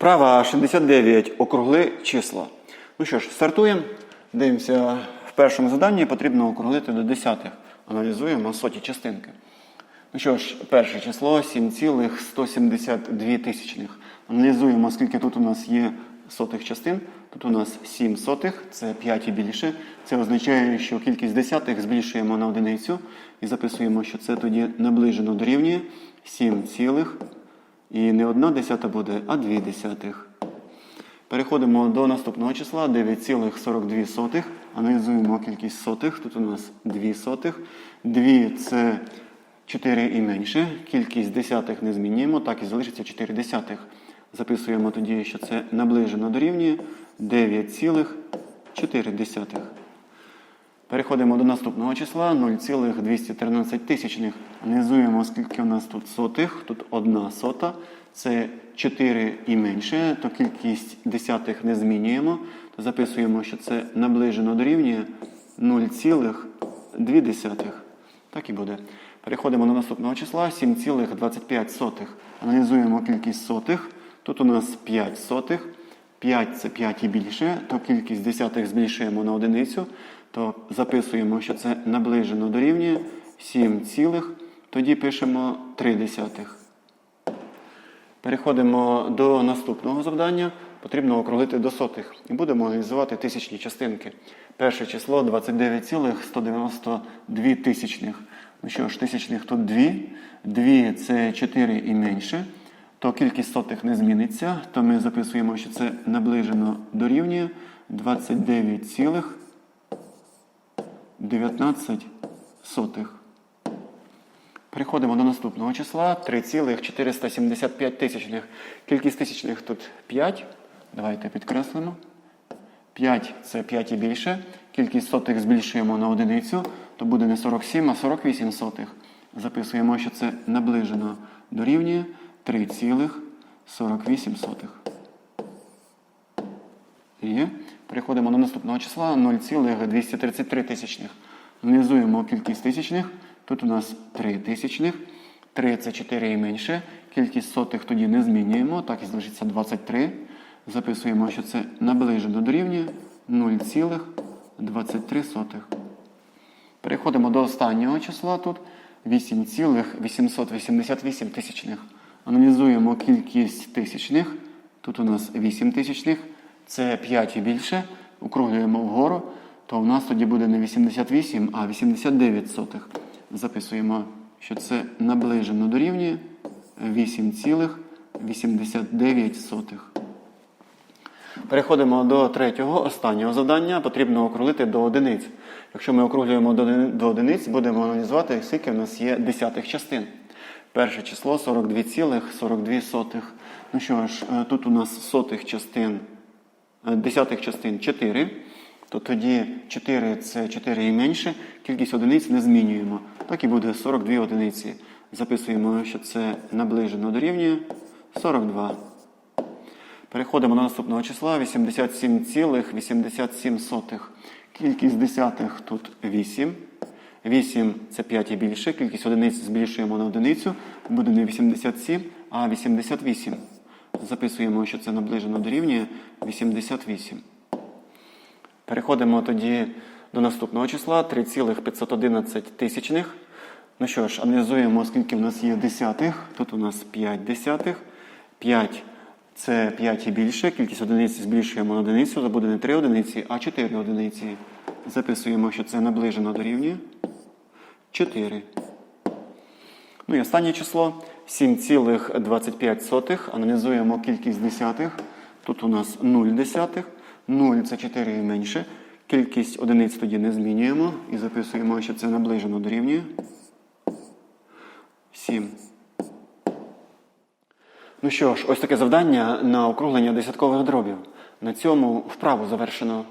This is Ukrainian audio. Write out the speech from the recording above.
Вправа 69. Округли числа. Ну що ж, стартуємо. Дивимося, в першому заданні потрібно округлити до десятих. Аналізуємо соті частинки. Ну що ж, перше число 7,172 тисячних. Аналізуємо, скільки тут у нас є сотих частин. Тут у нас 7 сотих, це 5 і більше. Це означає, що кількість десятих збільшуємо на одиницю і записуємо, що це тоді наближено дорівнює 7 цілих. І не одна десята буде, а дві десятих. Переходимо до наступного числа 9,42. Аналізуємо кількість сотих. Тут у нас 2 сотих. 2 це 4 і менше. Кількість десятих не змінюємо, так і залишиться 4 десятих. Записуємо тоді, що це наближено дорівнює 9,4. Переходимо до наступного числа 0,213 тисячних. Аналізуємо, скільки у нас тут сотих. Тут одна сота. Це 4 і менше, то кількість десятих не змінюємо. То записуємо, що це наближено дорівнює 0,2. Так і буде. Переходимо до наступного числа 7,25. Аналізуємо кількість сотих. Тут у нас 5 сотих. 5 це 5 і більше, то кількість десятих збільшуємо на одиницю, то записуємо, що це наближено дорівнює 7 цілих, тоді пишемо 3 десятих. Переходимо до наступного завдання. Потрібно округлити до сотих. І будемо аналізувати тисячні частинки. Перше число 29,192 тисячних. Ну що ж, тисячних тут 2. 2 це 4 і менше. То кількість сотих не зміниться, то ми записуємо, що це наближено дорівнює 29,19 сотих. Переходимо до наступного числа 3,475 тисячних. Кількість тисячних тут 5. Давайте підкреслимо. 5 це 5 і більше. Кількість сотих збільшуємо на одиницю, то буде не 47, а 48 сотих. Записуємо, що це наближено дорівнює 3,48 Є. Переходимо до наступного числа 0,233 тисячних. Аналізуємо кількість тисячних. Тут у нас 3 тисячних. 3 це 4 і менше. Кількість сотих тоді не змінюємо. Так і залишиться 23. Записуємо, що це наближено дорівнює 0,23 сотих. Переходимо до останнього числа тут 8,888 тисячних. Аналізуємо кількість тисячних. Тут у нас 8 тисячних, це 5 і більше. Округлюємо вгору, то у нас тоді буде не 88, а 89 сотих. Записуємо, що це наближено дорівнює 8,89 сотих. Переходимо до третього, останнього завдання. Потрібно округлити до одиниць. Якщо ми округлюємо до одиниць, будемо аналізувати, скільки в нас є десятих частин. Перше число 42,42. сотих. Ну що ж, е, тут у нас сотих частин, десятих частин 4. То тоді 4 це 4 і менше. Кількість одиниць не змінюємо. Так і буде 42 одиниці. Записуємо, що це наближено дорівнює 42. Переходимо до наступного числа 87,87 сотих. Кількість десятих тут 8. 8 це 5 і більше. Кількість одиниць збільшуємо на одиницю. Буде не 87, а 88. Записуємо, що це наближено дорівнює 88. Переходимо тоді до наступного числа 3,511 тисячних. Ну що ж, аналізуємо, скільки в нас є десятих. Тут у нас 5 десятих. 5 це 5 і більше. Кількість одиниць збільшуємо на одиницю. Це буде не 3 одиниці, а 4 одиниці. Записуємо, що це наближено дорівнює 4. Ну і останнє число 7,25. Аналізуємо кількість десятих. Тут у нас 0 десятих. 0 це 4 і менше. Кількість одиниць тоді не змінюємо. І записуємо, що це наближено дорівнює 7. Ну що ж, ось таке завдання на округлення десяткових дробів. На цьому вправу завершено.